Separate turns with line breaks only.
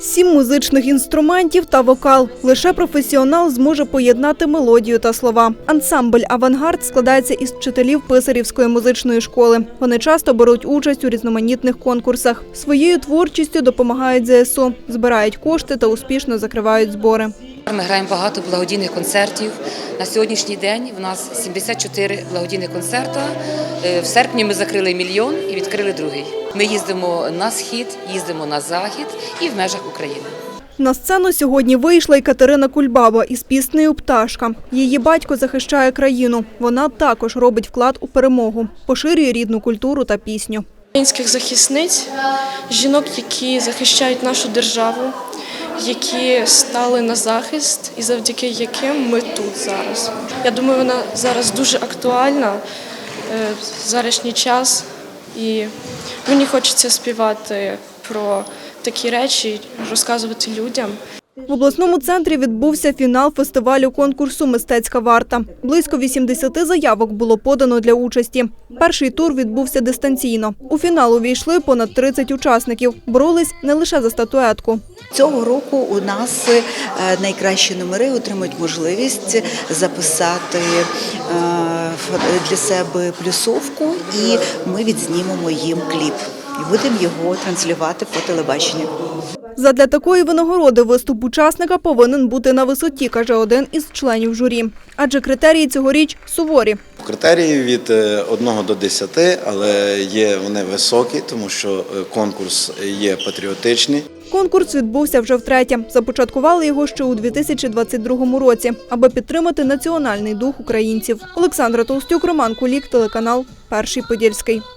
Сім музичних інструментів та вокал. Лише професіонал зможе поєднати мелодію та слова. Ансамбль Авангард складається із вчителів Писарівської музичної школи. Вони часто беруть участь у різноманітних конкурсах. Своєю творчістю допомагають ЗСУ, збирають кошти та успішно закривають збори.
Ми граємо багато благодійних концертів. На сьогоднішній день в нас 74 благодійних концерти. Е, В серпні ми закрили мільйон і відкрили другий. Ми їздимо на схід, їздимо на захід і в межах України.
На сцену сьогодні вийшла й Катерина Кульбаба із піснею Пташка. Її батько захищає країну. Вона також робить вклад у перемогу, поширює рідну культуру та пісню.
Українських захисниць, жінок, які захищають нашу державу, які стали на захист і завдяки яким ми тут зараз. Я думаю, вона зараз дуже актуальна е, в зарашній час, і мені хочеться співати про такі речі, розказувати людям.
В обласному центрі відбувся фінал фестивалю конкурсу Мистецька варта. Близько 80 заявок було подано для участі. Перший тур відбувся дистанційно. У фінал увійшли понад 30 учасників. Боролись не лише за статуетку.
Цього року у нас е, найкращі номери отримують можливість записати е, для себе плюсовку, і ми відзнімемо їм кліп. І будемо його транслювати по телебаченню.
Задля такої винагороди виступ учасника повинен бути на висоті, каже один із членів журі. Адже критерії цьогоріч суворі.
Критерії від 1 до 10, але є вони високі, тому що е, конкурс є патріотичний.
Конкурс відбувся вже втретє. Започаткували його ще у 2022 році, аби підтримати національний дух українців. Олександра Толстюк, Роман Кулік, телеканал Перший Подільський.